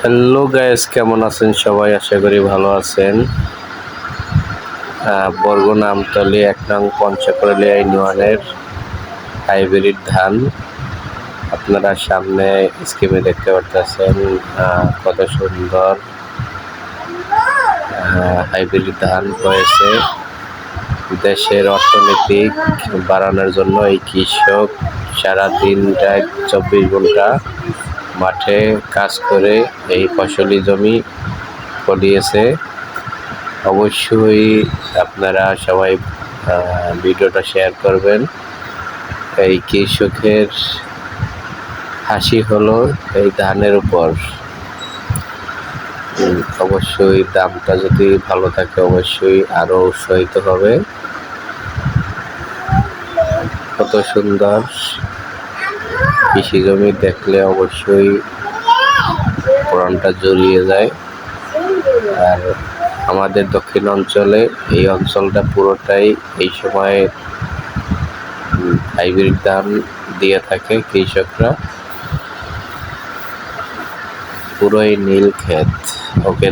Hello guys কেমন আছেন সবাই? আশা করি ভালো আছেন। আহ, বরগুনা আমতলি এক নং পঞ্চকরলিয়া ইউনিয়নের হাইব্রিড ধান। আপনারা সামনে স্কিমে দেখতে পারতেছেন কত সুন্দর হাইব্রিড ধান হয়েছে। দেশের অর্থনীতি বাড়ানোর জন্য এই কৃষক সারা দিন চব্বিশ ঘণ্টা মাঠে কাজ করে এই ফসলি জমি ফলিয়েছে। অবশ্যই আপনারা সবাই ভিডিওটা শেয়ার করবেন। এই কৃষকের হাসি হলো এই ধানের উপর। অবশ্যই দামটা যদি ভালো থাকে অবশ্যই আরও উৎসাহিত হবে। কত সুন্দর কৃষি জমি দেখলে অবশ্যই প্রাণটা জড়িয়ে যায়। আর আমাদের দক্ষিণ অঞ্চলে এই অঞ্চলটা পুরোটাই এই সময় হাইব্রিড ধান দিয়ে থাকে কৃষকরা। পুরোই নীল ক্ষেত। ওকে